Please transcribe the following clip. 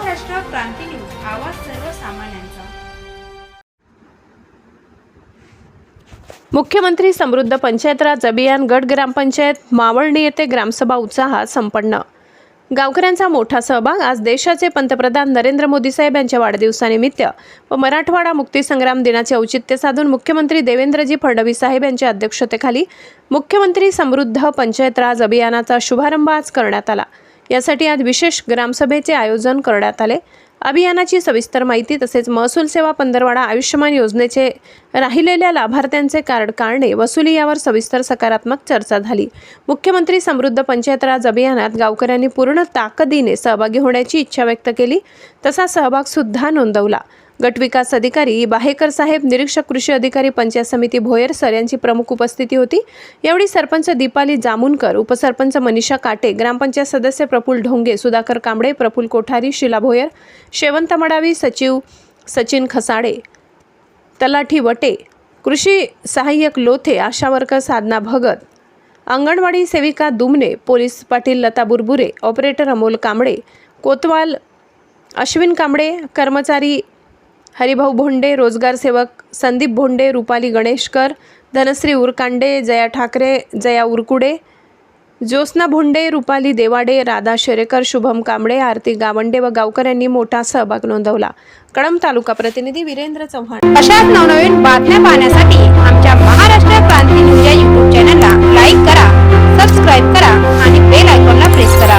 क्रांती news. आवाज सर्वसामान्यांचा. मुख्यमंत्री समृद्ध पंचायत राज अभियान गट ग्रामपंचायत मावळणी येथे ग्रामसभा उत्साहात संपन्न. गावकऱ्यांचा मोठा सहभाग आज देशाचे पंतप्रधान नरेंद्र मोदी साहेब यांच्या वाढदिवसानिमित्त व मराठवाडा मुक्तीसंग्राम दिनाचे औचित्य साधून मुख्यमंत्री देवेंद्रजी फडणवीस साहेब यांच्या अध्यक्षतेखाली मुख्यमंत्री समृद्ध पंचायत राज अभियानाचा शुभारंभ आज करण्यात आला. यासाठी आज विशेष ग्रामसभेचे आयोजन करण्यात आले. अभियानाची सविस्तर माहिती तसेच महसूल सेवा पंधरवाडा आयुष्यमान योजनेचे राहिलेल्या लाभार्थ्यांचे कार्ड काढणे वसुली यावर सविस्तर सकारात्मक चर्चा झाली. मुख्यमंत्री समृद्ध पंचायत राज अभियानात गावकऱ्यांनी पूर्ण ताकदीने सहभागी होण्याची इच्छा व्यक्त केली. तसा सहभाग सुद्धा नोंदवला. गटविकास अधिकारी बाहेकर साहेब निरीक्षक कृषी अधिकारी पंचायत समिती भोयर सर यांची प्रमुख उपस्थिती होती. यावेळी सरपंच दीपाली जामुनकर उपसरपंच मनीषा काटे ग्रामपंचायत सदस्य प्रफुल ढोंगे सुधाकर कांबळे प्रफुल कोठारी शिला भोयर शेवंत मडावी सचिव सचिन खसाडे तलाठी वटे कृषी सहाय्यक लोथे आशा वर्कर साधना भगत अंगणवाडी सेविका दुमने पोलीस पाटील लता बुरबुरे ऑपरेटर अमोल कांबळे कोतवाल अश्विन कांबळे कर्मचारी हरिभाऊ भोंडे रोजगार सेवक संदीप भोंडे रुपाली गणेशकर धनश्री उरकांडे जया ठाकरे जया उरकुडे ज्योत्स्ना भोंडे रुपाली देवाडे राधा शेरेकर शुभम कांबळे आरती गावंडे व गावकऱ्यांनी मोठा सहभाग नोंदवला. कळंब तालुका प्रतिनिधी वीरेंद्र चव्हाण. अशाच नवनवीन बातम्या पाहण्यासाठी आमच्या महाराष्ट्र क्रांती न्यूज या युट्यूब चॅनलला लाईक